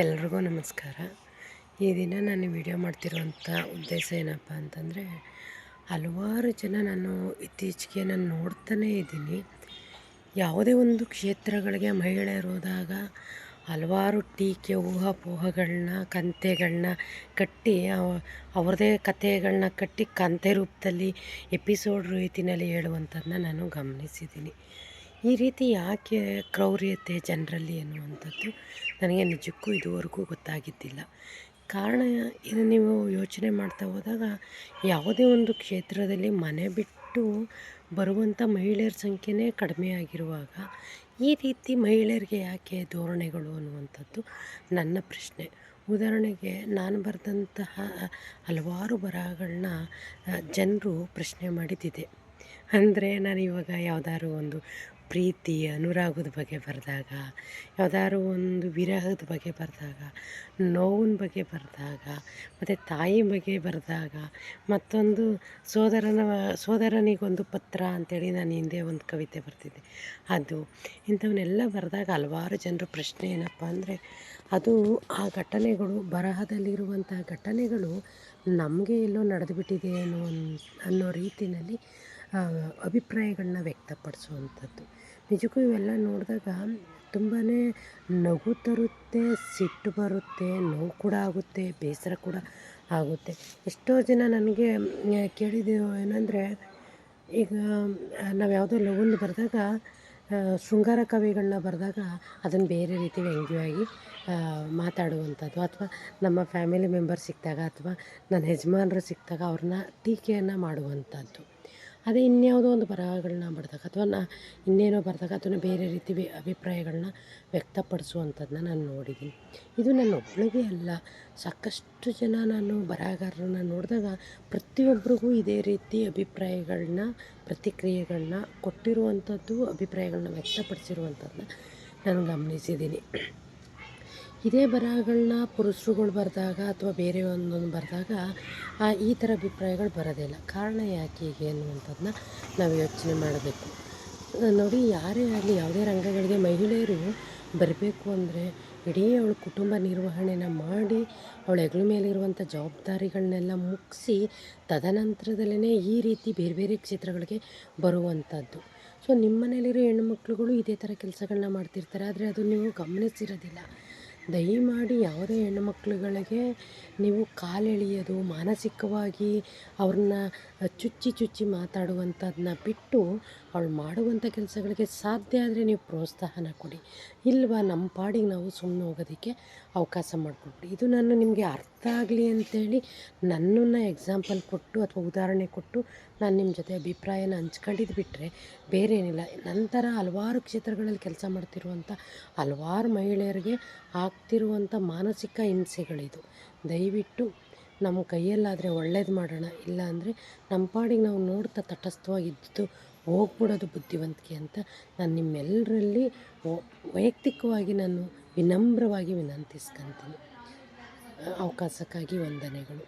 ಎಲ್ರಿಗೂ ನಮಸ್ಕಾರ. ಈ ದಿನ ನಾನು ವಿಡಿಯೋ ಮಾಡ್ತಿರುವಂಥ ಉದ್ದೇಶ ಏನಪ್ಪ ಅಂತಂದರೆ, ಹಲವಾರು ಜನ ನಾನು ಇತ್ತೀಚೆಗೆ ನಾನು ನೋಡ್ತಾನೇ ಇದ್ದೀನಿ. ಯಾವುದೇ ಒಂದು ಕ್ಷೇತ್ರಗಳಿಗೆ ಮಹಿಳೆಯರು ಹೋದಾಗ ಹಲವಾರು ಟೀಕೆ, ಊಹಾಪೋಹಗಳನ್ನ, ಕಂತೆಗಳನ್ನ ಕಟ್ಟಿ ಅವ್ರದ್ದೇ ಕಥೆಗಳನ್ನ ಕಟ್ಟಿ ಕಂತೆ ರೂಪದಲ್ಲಿ ಎಪಿಸೋಡ್ ರೀತಿಯಲ್ಲಿ ಹೇಳುವಂಥದ್ದನ್ನ ನಾನು ಗಮನಿಸಿದ್ದೀನಿ. ಈ ರೀತಿ ಯಾಕೆ ಕ್ರೌರ್ಯತೆ ಜನರಲ್ಲಿ ಅನ್ನುವಂಥದ್ದು ನನಗೆ ನಿಜಕ್ಕೂ ಇದುವರೆಗೂ ಗೊತ್ತಾಗಿದ್ದಿಲ್ಲ. ಕಾರಣ ಇದು ನೀವು ಯೋಚನೆ ಮಾಡ್ತಾ ಹೋದಾಗ ಯಾವುದೇ ಒಂದು ಕ್ಷೇತ್ರದಲ್ಲಿ ಮನೆ ಬಿಟ್ಟು ಬರುವಂಥ ಮಹಿಳೆಯರ ಸಂಖ್ಯೆನೇ ಕಡಿಮೆ ಆಗಿರುವಾಗ ಈ ರೀತಿ ಮಹಿಳೆಯರಿಗೆ ಯಾಕೆ ಧೋರಣೆಗಳು ಅನ್ನುವಂಥದ್ದು ನನ್ನ ಪ್ರಶ್ನೆ. ಉದಾಹರಣೆಗೆ ನಾನು ಬರೆದಂತಹ ಹಲವಾರು ಬರಹಗಳನ್ನ ಜನರು ಪ್ರಶ್ನೆ ಮಾಡಿದ್ದಿದೆ. ಅಂದರೆ ನಾನು ಇವಾಗ ಯಾವುದಾದ್ರು ಒಂದು ಪ್ರೀತಿ, ಅನುರಾಗದ ಬಗ್ಗೆ ಬರೆದಾಗ, ಯಾವ್ದಾದ್ರು ಒಂದು ವಿರಹದ ಬಗ್ಗೆ ಬರೆದಾಗ, ನೋವಿನ ಬಗ್ಗೆ ಬರೆದಾಗ, ಮತ್ತು ತಾಯಿ ಬಗ್ಗೆ ಬರೆದಾಗ, ಮತ್ತೊಂದು ಸೋದರನ, ಸೋದರನಿಗೊಂದು ಪತ್ರ ಅಂತೇಳಿ ನಾನು ಹಿಂದೆ ಒಂದು ಕವಿತೆ ಬರ್ತಿದ್ದೆ ಅದು ಇಂಥವನ್ನೆಲ್ಲ ಬರೆದಾಗ ಹಲವಾರು ಜನರ ಪ್ರಶ್ನೆ ಏನಪ್ಪ ಅಂದರೆ, ಅದು ಆ ಘಟನೆಗಳು, ಬರಹದಲ್ಲಿರುವಂತಹ ಘಟನೆಗಳು ನಮಗೆ ಎಲ್ಲೋ ನಡೆದುಬಿಟ್ಟಿದೆ ಅನ್ನೋ ಅನ್ನೋ ರೀತಿಯಲ್ಲಿ ಅಭಿಪ್ರಾಯಗಳನ್ನ ವ್ಯಕ್ತಪಡಿಸುವಂಥದ್ದು. ನಿಜಕ್ಕೂ ಇವೆಲ್ಲ ನೋಡಿದಾಗ ತುಂಬಾ ನಗು ತರುತ್ತೆ, ಸಿಟ್ಟು ಬರುತ್ತೆ, ನೋವು ಕೂಡ ಆಗುತ್ತೆ, ಬೇಸರ ಕೂಡ ಆಗುತ್ತೆ. ಎಷ್ಟೋ ಜನ ನನಗೆ ಕೇಳಿದ್ದು ಏನಂದರೆ, ಈಗ ನಾವು ಯಾವುದೋ ಲವ್ನ ಬರೆದಾಗ ಶೃಂಗಾರ ಕವಿಗಳನ್ನ ಬರೆದಾಗ ಅದನ್ನು ಬೇರೆ ರೀತಿ ವ್ಯಂಗ್ಯವಾಗಿ ಮಾತಾಡುವಂಥದ್ದು. ಅಥವಾ ನಮ್ಮ ಫ್ಯಾಮಿಲಿ ಮೆಂಬರ್ ಸಿಕ್ಕಿದಾಗ ಅಥವಾ ನನ್ನ ಯಜಮಾನರು ಸಿಕ್ಕಿದಾಗ ಅವ್ರನ್ನ ಟೀಕೆಯನ್ನು ಮಾಡುವಂಥದ್ದು. ಅದೇ ಇನ್ಯಾವುದೋ ಒಂದು ಬರಹಗಳನ್ನ ಬರೆದಾಗ ಅಥವಾ ನಾ ಇನ್ನೇನೋ ಬರೆದಾಗ ಅಥವಾ ಬೇರೆ ರೀತಿ ಅಭಿಪ್ರಾಯಗಳನ್ನ ವ್ಯಕ್ತಪಡಿಸುವಂಥದ್ದನ್ನ ನಾನು ನೋಡಿದ್ದೀನಿ ಇದು ನನ್ನ ಒಬ್ಬಳಿಗೆ ಅಲ್ಲ, ಸಾಕಷ್ಟು ಜನ ನಾನು ಬರಹಗಾರರನ್ನ ನೋಡಿದಾಗ ಪ್ರತಿಯೊಬ್ಬರಿಗೂ ಇದೇ ರೀತಿ ಅಭಿಪ್ರಾಯಗಳನ್ನ ಪ್ರತಿಕ್ರಿಯೆಗಳನ್ನ ಕೊಟ್ಟಿರುವಂಥದ್ದು ಅಭಿಪ್ರಾಯಗಳನ್ನ ವ್ಯಕ್ತಪಡಿಸಿರುವಂಥದ್ದನ್ನ ನಾನು ಗಮನಿಸಿದ್ದೀನಿ ಇದೇ ಬರಹಗಳನ್ನ ಪುರುಷರುಗಳು ಬರೆದಾಗ ಅಥವಾ ಬೇರೆ ಒಂದೊಂದು ಬರೆದಾಗ ಈ ಥರ ಅಭಿಪ್ರಾಯಗಳು ಬರೋದಿಲ್ಲ ಕಾರಣ ಯಾಕೆ ಹೀಗೆ ಅನ್ನುವಂಥದ್ದನ್ನ ನಾವು ಯೋಚನೆ ಮಾಡಬೇಕು. ನೋಡಿ ಯಾರೇ ಆಗಲಿ ಯಾವುದೇ ರಂಗಗಳಿಗೆ ಮಹಿಳೆಯರು ಬರಬೇಕು ಅಂದರೆ ಇಡೀ ಅವಳು ಕುಟುಂಬ ನಿರ್ವಹಣೆನ ಮಾಡಿ ಅವಳ ಹೆಗಲ ಮೇಲಿರುವಂಥ ಜವಾಬ್ದಾರಿಗಳನ್ನೆಲ್ಲ ಮುಗಿಸಿ ತದನಂತರದಲ್ಲೇ ಈ ರೀತಿ ಬೇರೆ ಬೇರೆ ಕ್ಷೇತ್ರಗಳಿಗೆ ಬರುವಂಥದ್ದು. ಸೊ ನಿಮ್ಮ ಮನೇಲಿರೋ ಹೆಣ್ಣುಮಕ್ಳುಗಳು ಇದೇ ಥರ ಕೆಲಸಗಳನ್ನ ಮಾಡ್ತಿರ್ತಾರೆ, ಆದರೆ ಅದು ನೀವು ಗಮನಿಸಿರೋದಿಲ್ಲ. ದಯಮಾಡಿ ಯಾವುದೇ ಹೆಣ್ಣುಮಕ್ಳುಗಳಿಗೆ ನೀವು ಕಾಲೆಳೆಯೋದು, ಮಾನಸಿಕವಾಗಿ ಅವ್ರನ್ನ ಚುಚ್ಚಿ ಚುಚ್ಚಿ ಮಾತಾಡುವಂಥದ್ದನ್ನ ಬಿಟ್ಟು ಅವಳು ಮಾಡುವಂಥ ಕೆಲಸಗಳಿಗೆ ಸಾಧ್ಯ ಆದರೆ ನೀವು ಪ್ರೋತ್ಸಾಹನ ಕೊಡಿ. ಇಲ್ವಾ, ನಮ್ಮ ಪಾಡಿಗೆ ನಾವು ಸುಮ್ಮನೆ ಹೋಗೋದಕ್ಕೆ ಅವಕಾಶ ಮಾಡಿಕೊಟ್ಟು ಇದು ನಾನು ನಿಮಗೆ ಅರ್ಥ ಆಗಲಿ ಅಂಥೇಳಿ ನನ್ನನ್ನು ಎಕ್ಸಾಂಪಲ್ ಕೊಟ್ಟು ಅಥವಾ ಉದಾಹರಣೆ ಕೊಟ್ಟು ನಾನು ನಿಮ್ಮ ಜೊತೆ ಅಭಿಪ್ರಾಯನ ಹಂಚ್ಕೊಂಡಿದ್ದು ಬಿಟ್ಟರೆ ಬೇರೆ ಏನಿಲ್ಲ. ನಂತರ ಹಲವಾರು ಕ್ಷೇತ್ರಗಳಲ್ಲಿ ಕೆಲಸ ಮಾಡ್ತಿರುವಂಥ, ಹಲವಾರು ಮಹಿಳೆಯರಿಗೆ ಆಗ್ತಿರುವಂಥ ಮಾನಸಿಕ ಹಿಂಸೆಗಳಿದು. ದಯವಿಟ್ಟು ನಮ್ಮ ಕೈಯಲ್ಲಾದರೆ ಒಳ್ಳೇದು ಮಾಡೋಣ. ಇಲ್ಲ ಅಂದರೆ ನಮ್ಮ ಪಾಡಿಗೆ ನಾವು ನೋಡ್ತಾ ತಟಸ್ಥವಾಗಿದ್ದು ಹೋಗ್ಬಿಡೋದು ಬುದ್ಧಿವಂತಿಕೆ ಅಂತ ನಾನು ನಿಮ್ಮೆಲ್ಲರಲ್ಲಿ ವೈಯಕ್ತಿಕವಾಗಿ ನಾನು ವಿನಮ್ರವಾಗಿ ವಿನಂತಿಸ್ಕೊತೀನಿ. ಅವಕಾಶಕ್ಕಾಗಿ ವಂದನೆಗಳು.